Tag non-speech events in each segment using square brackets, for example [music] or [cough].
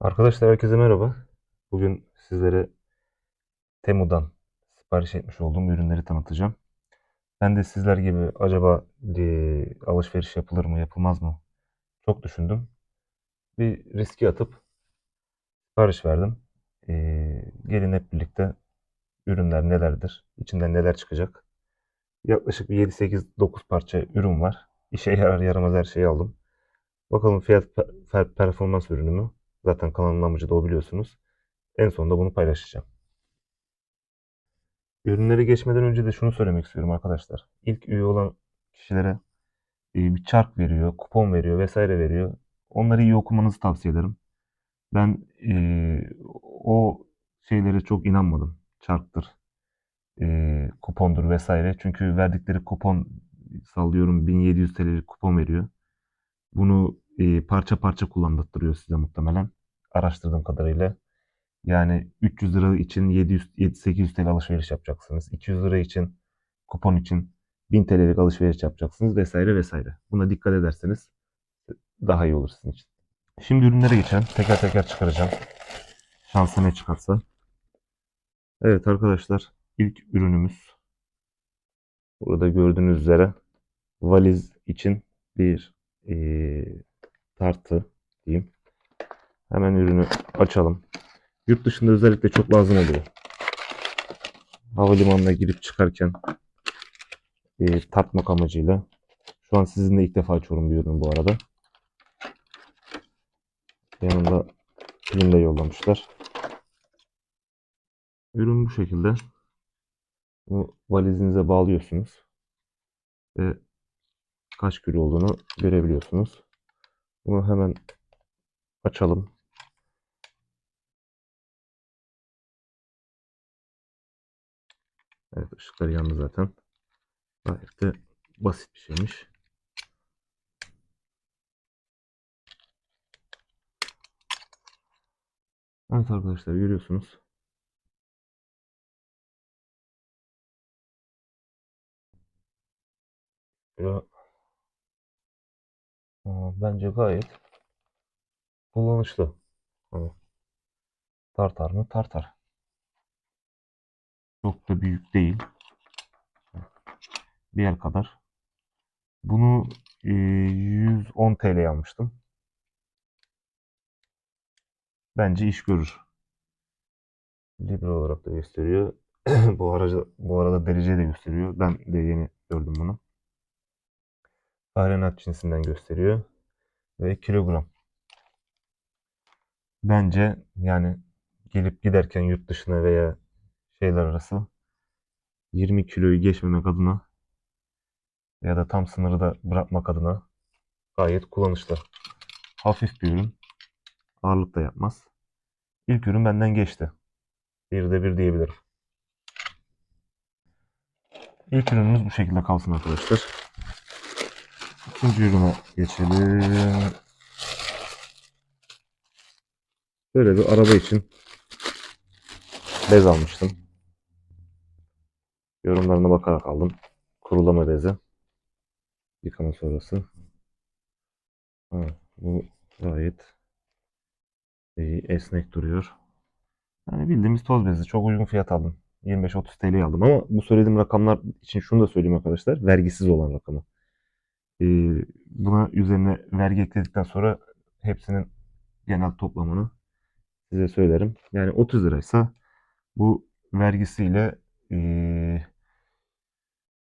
Arkadaşlar herkese merhaba. Bugün sizlere Temu'dan sipariş etmiş olduğum ürünleri tanıtacağım. Ben de sizler gibi acaba eee, alışveriş yapılır mı yapılmaz mı çok düşündüm. Bir riski atıp sipariş verdim. Eee, gelin hep birlikte ürünler nelerdir, içinden neler çıkacak. Yaklaşık bir 7-8-9 parça ürün var. İşe yarar yaramaz her şeyi aldım. Bakalım fiyat per- performans ürünü mü? Zaten kanalın amacı da o biliyorsunuz. En sonunda bunu paylaşacağım. Ürünleri geçmeden önce de şunu söylemek istiyorum arkadaşlar. İlk üye olan kişilere e, bir çark veriyor, kupon veriyor vesaire veriyor. Onları iyi okumanızı tavsiye ederim. Ben e, o şeylere çok inanmadım. Çarktır, e, kupondur vesaire. Çünkü verdikleri kupon sallıyorum 1700 TL'lik kupon veriyor. Bunu e, parça parça kullandırtıyor size muhtemelen. Araştırdığım kadarıyla. Yani 300 lira için 700 800 TL alışveriş yapacaksınız. 200 lira için kupon için 1000 TL'lik alışveriş yapacaksınız vesaire vesaire. Buna dikkat ederseniz daha iyi olur sizin için. Şimdi ürünlere geçelim. Teker teker çıkaracağım. Şansa ne çıkarsa. Evet arkadaşlar ilk ürünümüz burada gördüğünüz üzere valiz için bir eee, tartı diyeyim. Hemen ürünü açalım. Yurt dışında özellikle çok lazım oluyor. Havalimanına girip çıkarken e, tartmak amacıyla. Şu an sizinle ilk defa açıyorum bir ürün bu arada. Yanında film de yollamışlar. Ürün bu şekilde. Bu valizinize bağlıyorsunuz. Ve kaç kilo olduğunu görebiliyorsunuz. Bunu hemen açalım. Evet ışıkları yandı zaten. Gayet de basit bir şeymiş. Evet arkadaşlar görüyorsunuz. Aa, bence gayet kullanışlı. Hani tartar mı? Tartar. Çok da büyük değil. Bir kadar. Bunu e, 110 TL almıştım. Bence iş görür. Libre olarak da gösteriyor. [clears throat] bu arada bu arada dereceyi de gösteriyor. Ben de yeni gördüm bunu. Fahrenheit cinsinden gösteriyor ve kilogram. Bence yani gelip giderken yurt dışına veya şeyler arası 20 kiloyu geçmemek adına ya da tam sınırı da bırakmak adına gayet kullanışlı. Hafif bir ürün. Ağırlık da yapmaz. İlk ürün benden geçti. Bir de bir diyebilirim. İlk ürünümüz bu şekilde kalsın arkadaşlar. İkinci ürüne geçelim. Böyle bir araba için bez almıştım. Yorumlarına bakarak aldım. Kurulama bezi. Yıkama sonrası. Ha, bu gayet iyi, esnek duruyor. Yani bildiğimiz toz bezi. Çok uygun fiyat aldım. 25-30 TL aldım ama bu söylediğim rakamlar için şunu da söyleyeyim arkadaşlar. Vergisiz olan rakamı. Ee, buna üzerine vergi ekledikten sonra hepsinin genel toplamını size söylerim. Yani 30 liraysa bu vergisiyle ee,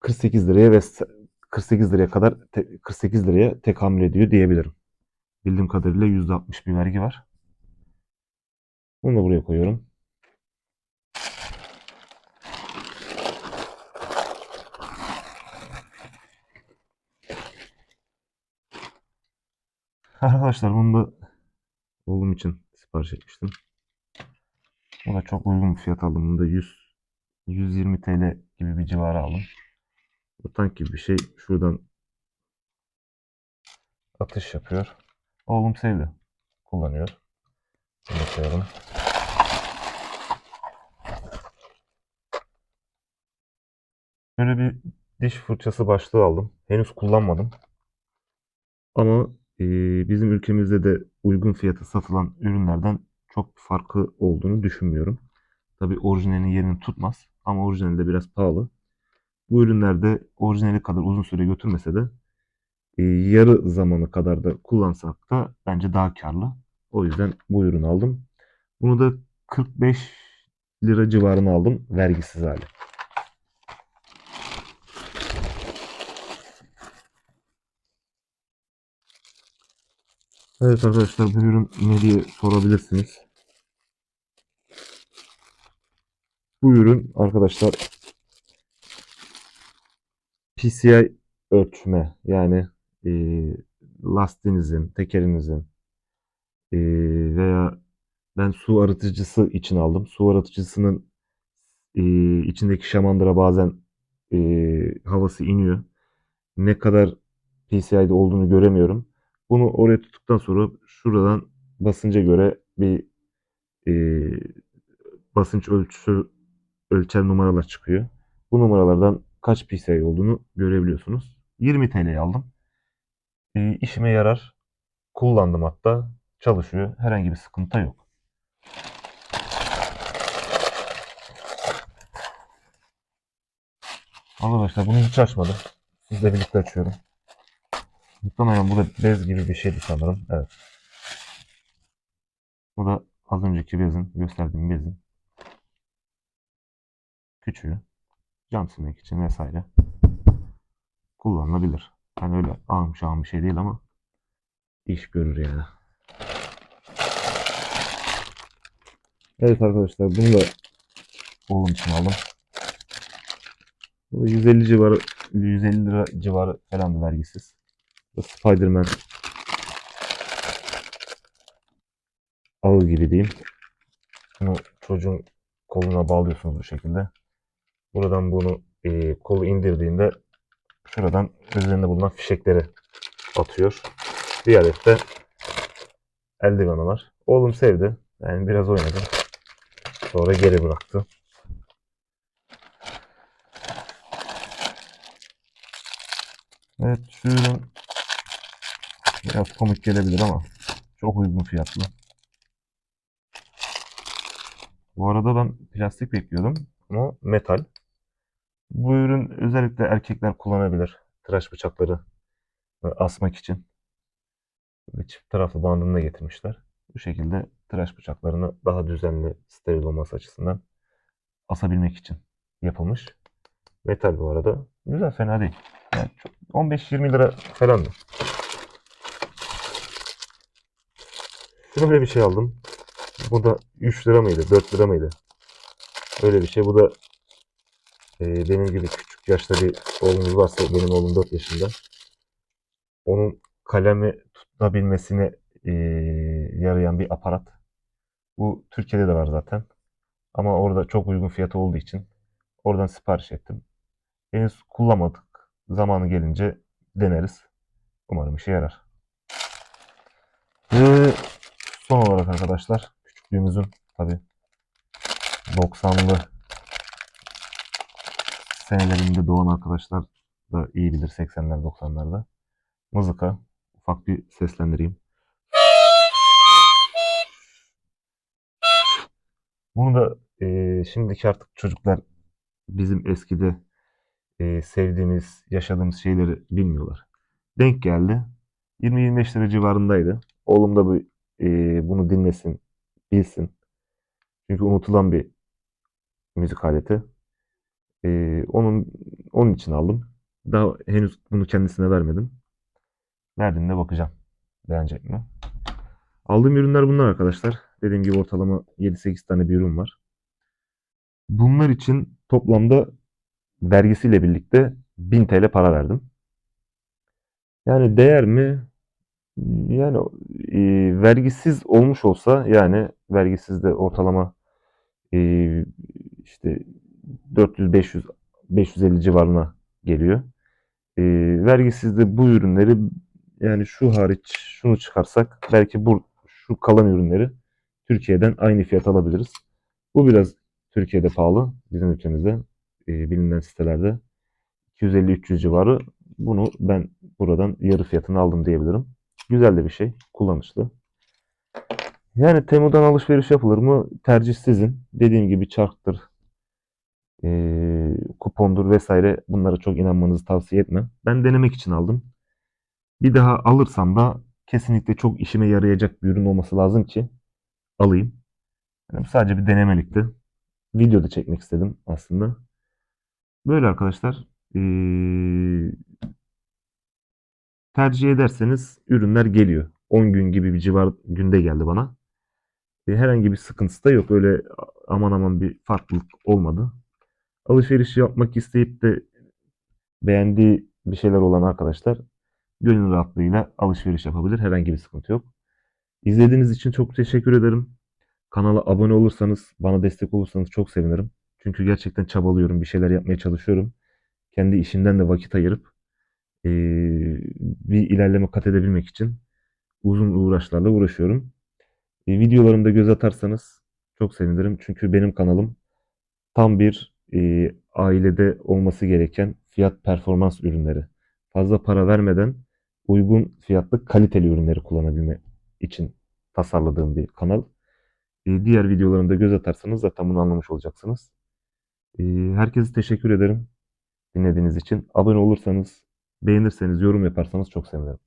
48 liraya ve 48 liraya kadar te- 48 liraya tekamül ediyor diyebilirim. Bildiğim kadarıyla %60 bir vergi var. Bunu da buraya koyuyorum. Arkadaşlar bunu da oğlum için sipariş etmiştim. O da çok uygun bir fiyat aldım. Bunu da 100 120 TL gibi bir civara aldım. Bu tank gibi bir şey şuradan atış yapıyor. Oğlum sevdi. Kullanıyor. Bunu koyalım. Böyle bir diş fırçası başlığı aldım. Henüz kullanmadım. Ama bizim ülkemizde de uygun fiyata satılan ürünlerden çok farkı olduğunu düşünmüyorum. Tabii orijinalinin yerini tutmaz ama orijinali de biraz pahalı. Bu ürünlerde orijinali kadar uzun süre götürmese de yarı zamanı kadar da kullansak da bence daha karlı. O yüzden bu ürünü aldım. Bunu da 45 lira civarına aldım vergisiz hali. Evet arkadaşlar bu ürün ne diye sorabilirsiniz. Bu ürün arkadaşlar PCI ölçme yani e, lastiğinizin, tekerinizin e, veya ben su arıtıcısı için aldım. Su arıtıcısının e, içindeki şamandıra bazen e, havası iniyor. Ne kadar PCI'de olduğunu göremiyorum. Bunu oraya tuttuktan sonra şuradan basınca göre bir e, basınç ölçüsü ölçer numaralar çıkıyor. Bu numaralardan kaç PCI olduğunu görebiliyorsunuz. 20 TL'ye aldım. E, işime yarar. Kullandım hatta. Çalışıyor. Herhangi bir sıkıntı yok. Arkadaşlar bunu hiç açmadım. Sizle birlikte açıyorum. Muhtemelen bu da bez gibi bir şeydi sanırım. Evet. Bu da az önceki bezin, gösterdiğim bezin küçüğü. Cam silmek için vesaire kullanılabilir. Yani öyle ağım şahım bir şey değil ama iş görür yani. Evet arkadaşlar bunu da oğlum için aldım. Bu da 150 civarı 150 lira civarı falan vergisiz. Spiderman ağı gibi diyeyim. Bunu çocuğun koluna bağlıyorsunuz bu şekilde. Buradan bunu e, kolu indirdiğinde şuradan üzerinde bulunan fişekleri atıyor. Bir adet de eldiveni var. Oğlum sevdi. Yani biraz oynadı. Sonra geri bıraktı. Evet şu biraz komik gelebilir ama çok uygun fiyatlı. Bu arada ben plastik bekliyordum ama metal. Bu ürün özellikle erkekler kullanabilir. Tıraş bıçakları asmak için. Böyle çift taraflı bandını da getirmişler. Bu şekilde tıraş bıçaklarını daha düzenli, steril olması açısından asabilmek için yapılmış. Metal bu arada. Güzel, fena değil. Yani çok- 15-20 lira falandı. Şöyle bir şey aldım. Bu da 3 lira mıydı, 4 lira mıydı? Öyle bir şey. Bu da e, benim gibi küçük yaşta bir oğlumuz varsa, benim oğlum 4 yaşında. Onun kalemi tutabilmesine e, yarayan bir aparat. Bu Türkiye'de de var zaten. Ama orada çok uygun fiyatı olduğu için oradan sipariş ettim. Henüz kullanmadık. Zamanı gelince deneriz. Umarım işe yarar. Ve son olarak arkadaşlar küçüklüğümüzün tabi 90'lı senelerinde doğan arkadaşlar da iyi bilir 80'ler 90'larda. Mızıka. Ufak bir seslendireyim. Bunu da e, şimdiki artık çocuklar bizim eskide e, sevdiğimiz, yaşadığımız şeyleri bilmiyorlar. Denk geldi. 20-25 lira civarındaydı. Oğlum da bu, e, bunu dinlesin, bilsin. Çünkü unutulan bir müzik aleti. E, onun onun için aldım. Daha henüz bunu kendisine vermedim. Verdiğimde bakacağım. Beğenecek mi? Aldığım ürünler bunlar arkadaşlar. Dediğim gibi ortalama 7-8 tane bir ürün var. Bunlar için toplamda vergisiyle birlikte 1000 TL para verdim. Yani değer mi? Yani e, vergisiz olmuş olsa yani vergisiz de ortalama e, işte 400-500 550 civarına geliyor. E, vergisiz de bu ürünleri yani şu hariç şunu çıkarsak belki bu şu kalan ürünleri Türkiye'den aynı fiyat alabiliriz. Bu biraz Türkiye'de pahalı bizim ülkemizde e, bilinen sitelerde 250-300 civarı. Bunu ben buradan yarı fiyatını aldım diyebilirim. Güzel de bir şey. Kullanışlı. Yani Temu'dan alışveriş yapılır mı? Tercih sizin. Dediğim gibi çarktır, eee, kupondur vesaire bunlara çok inanmanızı tavsiye etmem. Ben denemek için aldım. Bir daha alırsam da kesinlikle çok işime yarayacak bir ürün olması lazım ki alayım. Yani sadece bir denemelikti. Video da çekmek istedim aslında. Böyle arkadaşlar. Eee, tercih ederseniz ürünler geliyor. 10 gün gibi bir civar günde geldi bana. E, herhangi bir sıkıntısı da yok. Öyle aman aman bir farklılık olmadı. Alışveriş yapmak isteyip de beğendiği bir şeyler olan arkadaşlar gönül rahatlığıyla alışveriş yapabilir. Herhangi bir sıkıntı yok. İzlediğiniz için çok teşekkür ederim. Kanala abone olursanız, bana destek olursanız çok sevinirim. Çünkü gerçekten çabalıyorum, bir şeyler yapmaya çalışıyorum. Kendi işimden de vakit ayırıp eee, bir ilerleme kat edebilmek için uzun uğraşlarla uğraşıyorum. E, videolarımda göz atarsanız çok sevinirim. Çünkü benim kanalım tam bir e, ailede olması gereken fiyat performans ürünleri. Fazla para vermeden uygun fiyatlı kaliteli ürünleri kullanabilme için tasarladığım bir kanal. E, diğer videolarımda göz atarsanız zaten bunu anlamış olacaksınız. Herkese teşekkür ederim dinlediğiniz için. Abone olursanız, beğenirseniz, yorum yaparsanız çok sevinirim.